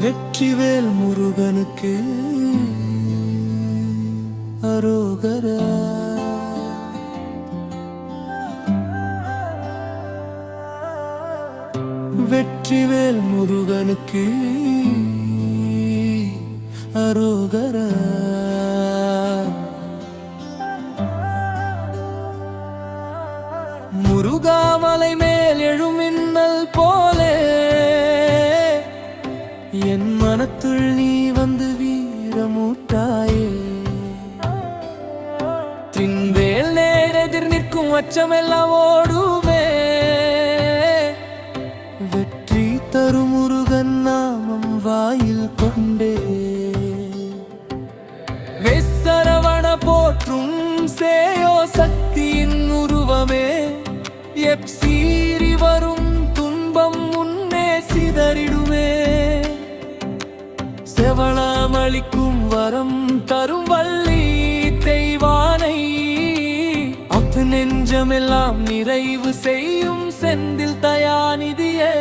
வெற்றிவேல் முருகனுக்கு அரோகரா. வெற்றிவேல் முருகனுக்கு அரோகரா. முருகாமலை மேல் எழும் மின்னல் போலே என் மனத்துள் நீ வந்து வீரமூட்டாயே. தின்வேல் நேரெதிர் நிற்கும் அச்சமெல்லாம் ஓடுமே. வெற்றி தரும் முருகன் நாமம் வாயில் கொண்டே. வெசரவண போற்றும் சேயோ சக்தியின் உருவமே. எப்சீறி வரும் துன்பம் முன்னே சிதறிடுவே அளிக்கும் வரம் தரும் வள்ளி தெய்வானை. அப்பு நெஞ்சமெல்லாம் நிறைவு செய்யும் செந்தில் தயாநிதியே.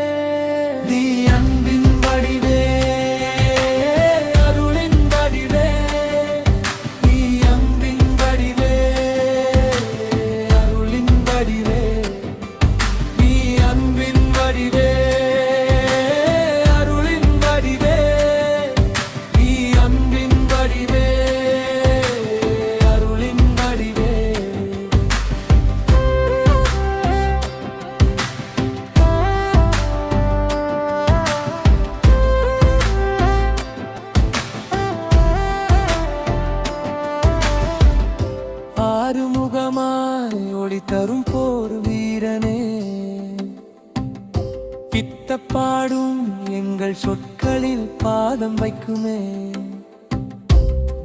தரும் போர் வீரனே. பித்தப்பாடும் எங்கள் சொற்களில் பாதம் வைக்குமே.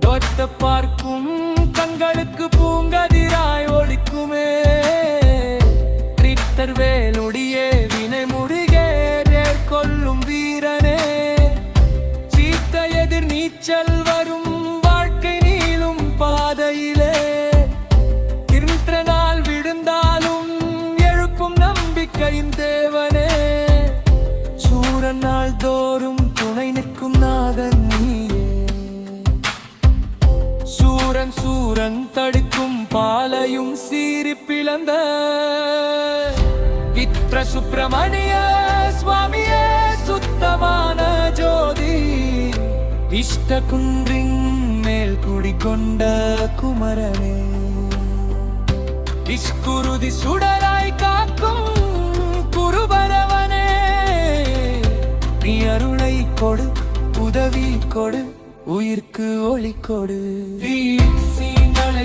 தோத்த பார்க்கும் கண்களுக்கு பூங்கதிராய் ஒழிக்குமே ரித்தர் வேலுடைய வினை முடிகே கொள்ளும் வீரனே. சீத்த எதிர் நீச்சல் தேவனே சூரன் நாள் தோறும் துணை நிற்கும் நாதன் நீயே. சூரன் சூரன் தடுக்கும் பாலையும் சீறி பிளந்த வித்ர சுப்பிரமணிய சுவாமியே சுத்தமான ஜோதி. இஷ்ட குன்றின் மேல் குடிக்கொண்ட குமரனே. இஷ்குருதி சுடராய் காக்கும் கொடு உயிர்க்கு ஒளி கொடு. சீங்களை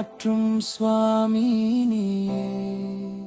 காற்றும் சுவாமி நீயே.